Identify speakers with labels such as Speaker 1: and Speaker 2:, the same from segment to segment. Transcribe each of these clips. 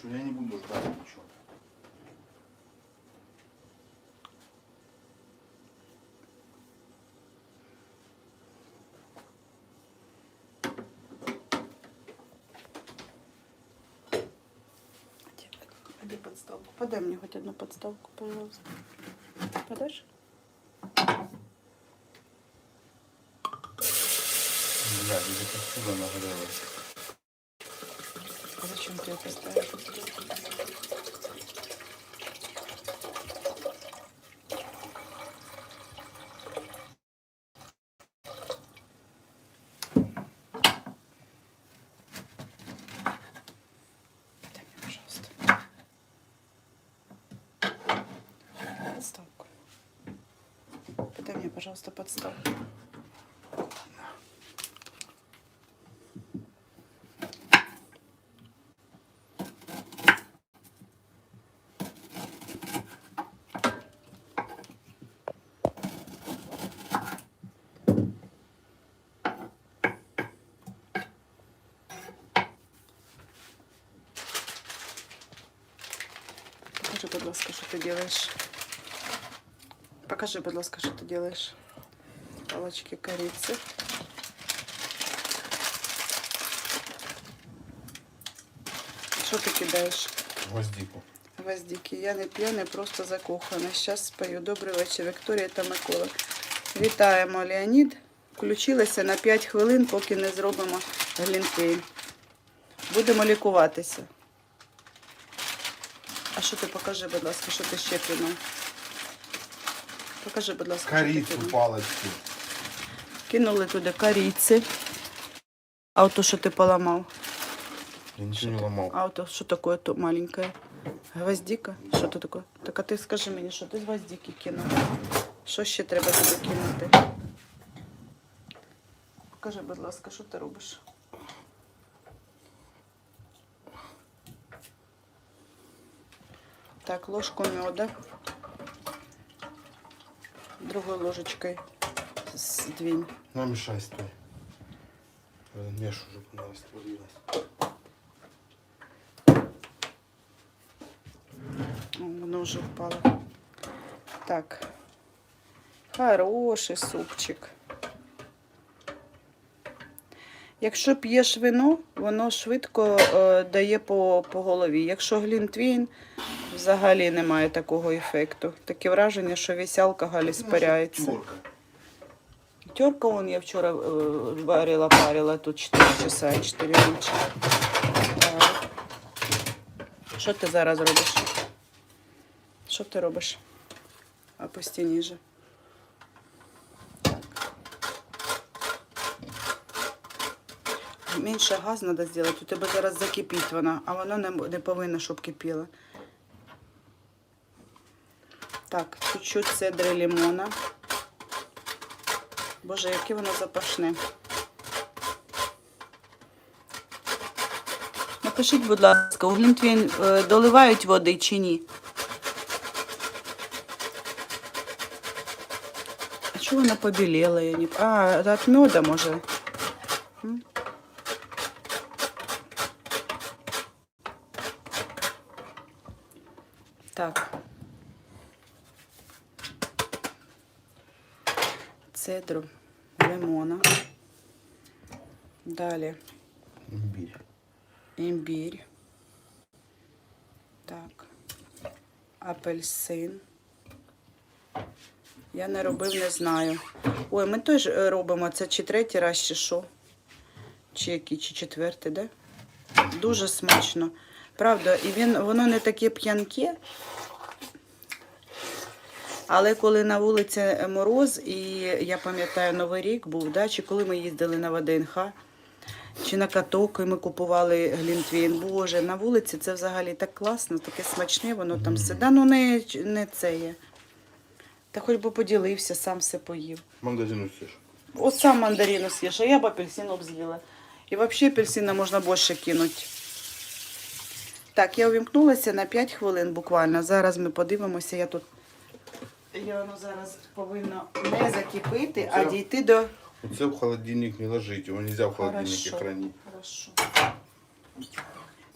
Speaker 1: Что я не буду ждать ничего.
Speaker 2: Подай подставку. Подай мне хоть одну подставку, пожалуйста. Подашь?
Speaker 1: Бля, где посуда нагрелась.
Speaker 2: А зачем ты ее поставил? Подай мне, пожалуйста. Подставку. Покажи, будь ласка, що ти робиш. Покажи, будь ласка, що ти робиш. Палочки кориці. Що ти кидаєш?
Speaker 1: Гвоздику.
Speaker 2: Гвоздики. Я не п'яна, просто закохана. Зараз спою. Добрий вечір, Вікторія та Микола. Вітаємо, Леонід. Включилася на 5 хвилин, поки не зробимо глінтвейн. Будемо лікуватися. А що ти покажи, будь ласка, що ти ще кинув? Покажи, будь ласка, що ти кинув.
Speaker 1: палочки.
Speaker 2: Кинули туди коріці. А ото що ти поламав?
Speaker 1: Я ничего не ломал.
Speaker 2: А ото що таке то маленьке? Гвоздика? Що то таке? Так а ти скажи мені, що ти з гвоздики кинув? Що ще треба туди кинути? Покажи, будь ласка, що ти робиш? Так, ложку меда. Другой ложечкой сдвинь.
Speaker 1: Ну, мешай, стой. Меш уже растворилась.
Speaker 2: Воно вже впало. Так. Хороший супчик. Якщо п'єш вино, воно швидко е, дає по, по голові. Якщо глінтвейн, взагалі немає такого ефекту. Таке враження, що весь алкоголь іспаряється.
Speaker 1: Терка.
Speaker 2: Терка вон я вчора е, варила, парила тут 4 часа, 4 ночі. Що ти зараз робиш? Що ти робиш? Опусти ніже. Менше газ треба зробити, у тебе зараз закипить вона, а вона не, не повинна, щоб кипіла. Так, чуть-чуть цедри лимона. Боже, яке воно запашне. Напишіть, будь ласка, у Глінтвейн е, доливають води чи ні? А чого вона побіліла? Я не... А, від меда, може? Так. Цедру лимона. Далі
Speaker 1: Имбирь.
Speaker 2: імбірь. Так. Апельсин. Я не робив, не знаю. Ой, ми теж е, робимо це чи третій раз, чи що? Чи який, чи четвертий, де? Дуже смачно. Правда, і він, воно не таке п'янке. Але коли на вулиці мороз, і я пам'ятаю, Новий рік був, да, чи коли ми їздили на ВДНХ, чи на каток, і ми купували глінтвейн. Боже, на вулиці це взагалі так класно, таке смачне, воно там все. Да, ну не, не це є. Та хоч би поділився, сам все поїв.
Speaker 1: Магазин съешь.
Speaker 2: От сам мандарину съешь, а я б апельсину б з'їла. І взагалі апельсина можна більше кинути. Так, я увімкнулася на 5 хвилин буквально. Зараз ми подивимося. Я тут я воно зараз повинно не закипити, а
Speaker 1: Це-
Speaker 2: дійти до.
Speaker 1: Вот в холодильник не ложить, его нельзя в холодильнике
Speaker 2: Хорошо.
Speaker 1: хранить.
Speaker 2: Хорошо.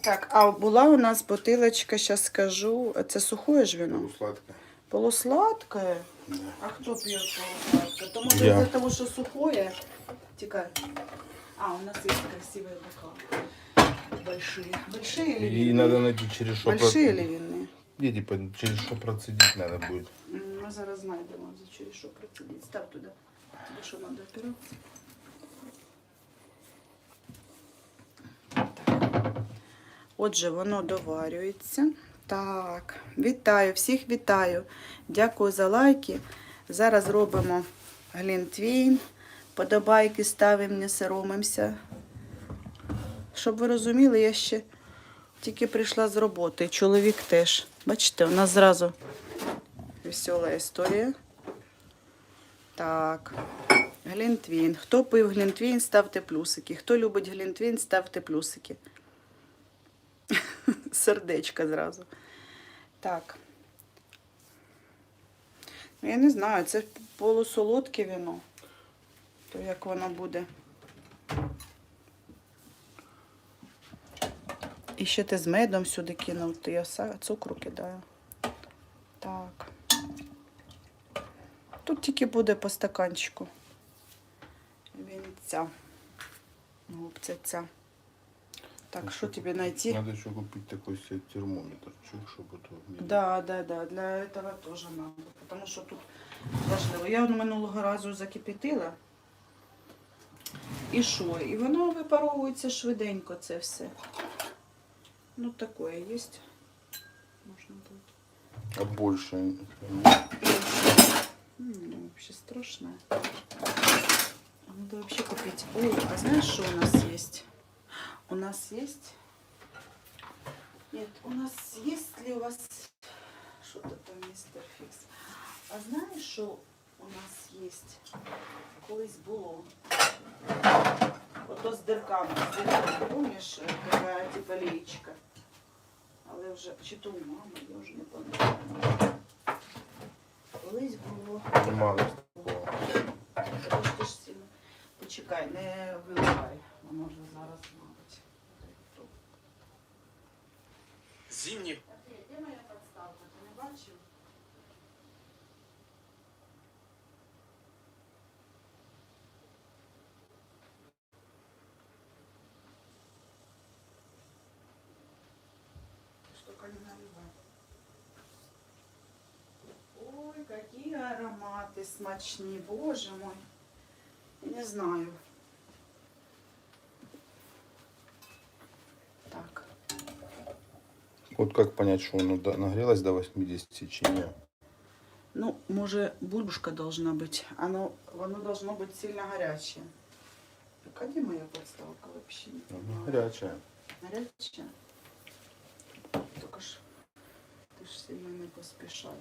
Speaker 2: Так, а була у нас бутилочка, зараз скажу. Це сухое ж вино?
Speaker 1: Сладкое.
Speaker 2: Полусладкое?
Speaker 1: Да.
Speaker 2: А кто пьет полусладкое? То может
Speaker 1: Я.
Speaker 2: из-за того, что сухое? Тикай. А, у нас есть красивые бокалы. Большие. Большие или
Speaker 1: И
Speaker 2: винные?
Speaker 1: надо найти через что
Speaker 2: Большие
Speaker 1: про-
Speaker 2: или винные?
Speaker 1: Не, типа, через что процедить надо будет.
Speaker 2: Ми зараз знайдемо, за через що процедити. Став туди. Тобі що треба опиратися? Отже, воно доварюється. Так, вітаю, всіх вітаю. Дякую за лайки. Зараз робимо глінтвейн. Подобайки ставимо, не соромимося. Щоб ви розуміли, я ще тільки прийшла з роботи. Чоловік теж. Бачите, у нас зразу весела історія. Так. Глінтвін. Хто пив глінтвін, ставте плюсики. Хто любить глінтвін, ставте плюсики. Сердечко зразу. Так. Ну, Я не знаю, це полусолодке вино. То як воно буде. І ще ти з медом сюди кинув, то я са- цукру кидаю. Так. Тут тільки буде по стаканчику. Вінця. Губця. Так, що тобі знайти?
Speaker 1: Надо еще купить такой себе термометр, чтобы это...
Speaker 2: Да, да, да, для этого тоже надо. Потому що тут важливо. Я минулого разу закипятила. І що? І воно випаровується швиденько це все. Ну, таке є. Можна буде.
Speaker 1: А больше...
Speaker 2: Ну, вообще страшно. Надо вообще купить. О, а знаешь, что у нас есть? У нас есть... Нет, у нас есть ли у вас что-то там, мистер Фикс? А знаешь, что у нас есть? Колись було. Ото з дирками. З дирками, помніш, така лієчка. Але вже чи то у мами, я вже не пам'ятаю. Колись було.
Speaker 1: Мало.
Speaker 2: Трошки ж сильно. Почекай, не виливай. Воно вже зараз, мабуть.
Speaker 3: Зимний
Speaker 2: ароматы смачні, боже мой. Не знаю. Так.
Speaker 1: Вот как понять, что оно нагрелось до 80 чи нет?
Speaker 2: Ну, може, бульбушка должна быть. Оно, воно должно быть сильно горячее. Так, а где моя подставка вообще? Не
Speaker 1: Оно
Speaker 2: понимаю.
Speaker 1: горячее.
Speaker 2: Горячее? Только ж, ты ж сильно не поспешай.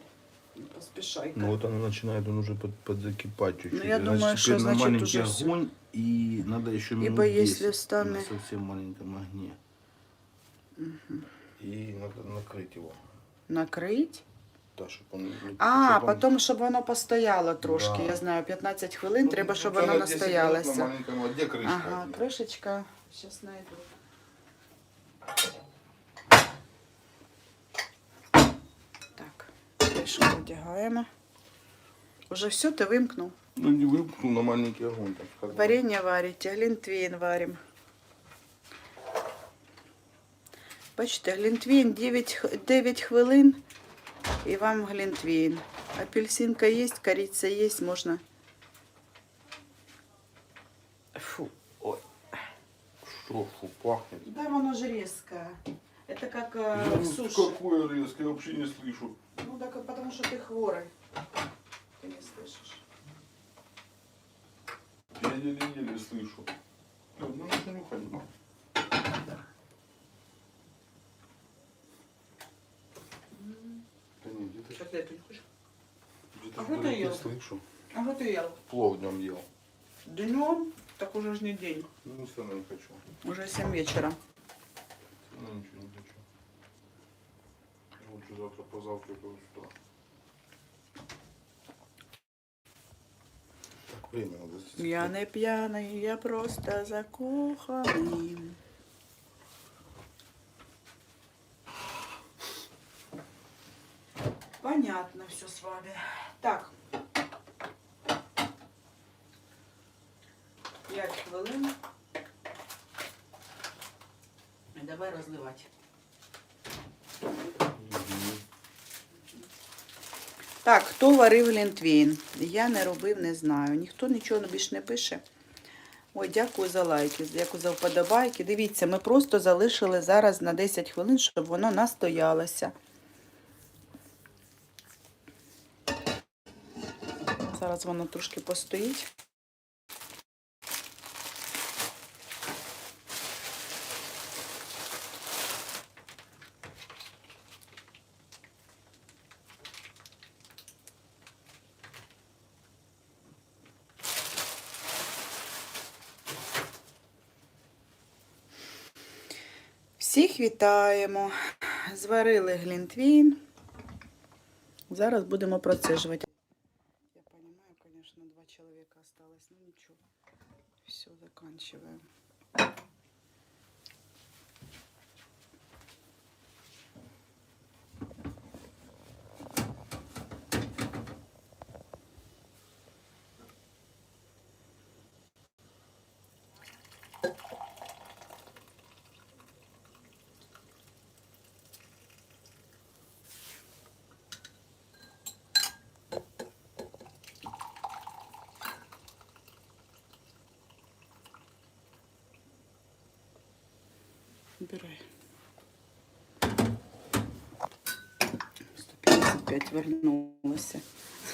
Speaker 2: Не поспешай.
Speaker 1: Ну вот оно начинает, он уже под, подзакипать чуть-чуть.
Speaker 2: Ну, я
Speaker 1: Значит,
Speaker 2: думаю, что,
Speaker 1: теперь на
Speaker 2: значит,
Speaker 1: маленький
Speaker 2: уже всё.
Speaker 1: огонь, и надо еще минут
Speaker 2: Ибо если
Speaker 1: 10
Speaker 2: стане-
Speaker 1: на совсем маленьком огне. И надо накрыть его.
Speaker 2: Накрыть?
Speaker 1: Да, чтобы он... не-
Speaker 2: А,
Speaker 1: чтоб он-
Speaker 2: потім, щоб воно постояло трошки.
Speaker 1: Да.
Speaker 2: Я знаю, 15 хвилин
Speaker 1: Ну,
Speaker 2: треба, щоб
Speaker 1: это
Speaker 2: воно
Speaker 1: на 10 минут На
Speaker 2: настоялося.
Speaker 1: маленьком огне крышка.
Speaker 2: Ага, кришечка. Сейчас найду. Кришку одягаємо. Уже все, ти вимкнув.
Speaker 1: Ну не выпухнул на маленький огонь, так сказать.
Speaker 2: Варенье варите, глінтвейн варим. Бачите, глінтвейн 9, 9 хвилин і вам глінтвейн. Апельсинка є, кориця є, можна. Фу, ой.
Speaker 1: Что, фу, пахнет.
Speaker 2: Да, воно ж резкое. Это как
Speaker 1: Я
Speaker 2: э, в
Speaker 1: ну,
Speaker 2: суши.
Speaker 1: Какое резкое, я вообще не слышу.
Speaker 2: Ну так потому что ты хворый. Ты не слышишь.
Speaker 1: Я еле-еле слышу. Ну, ну, ну, нюхай, ну. Да нет, где-то
Speaker 2: Что ты это не хочешь?
Speaker 1: где-то
Speaker 2: А
Speaker 1: в
Speaker 2: что ты
Speaker 1: голове
Speaker 2: ел?
Speaker 1: слышу.
Speaker 2: А вот ты ел.
Speaker 1: Плов днем ел.
Speaker 2: Днем? Так уже ж не день.
Speaker 1: Ну, все равно не хочу.
Speaker 2: Уже 7 вечера.
Speaker 1: завтра позавтра до утра. Так, время надо здесь.
Speaker 2: Я не п'яний, я просто закоханий. Понятно все с вами. Так. П'ять хвилин. Давай розливати. Так, хто варив лінтвін? Я не робив, не знаю. Ніхто нічого більше не пише. Ой, дякую за лайки, дякую за вподобайки. Дивіться, ми просто залишили зараз на 10 хвилин, щоб воно настоялося. Зараз воно трошки постоїть. Всіх вітаємо. Зварили глінтвін. Зараз будемо процежувати. Я розумію, звісно, два чоловіка залишилось, ну нічого. Все, заканчиваем. 155 вернулося.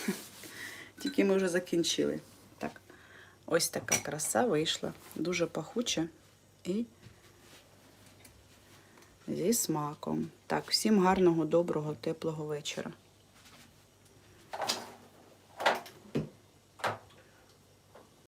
Speaker 2: Тільки ми вже закінчили. Так. Ось така краса вийшла. Дуже пахуча і зі смаком. Так, всім гарного, доброго, теплого вечора.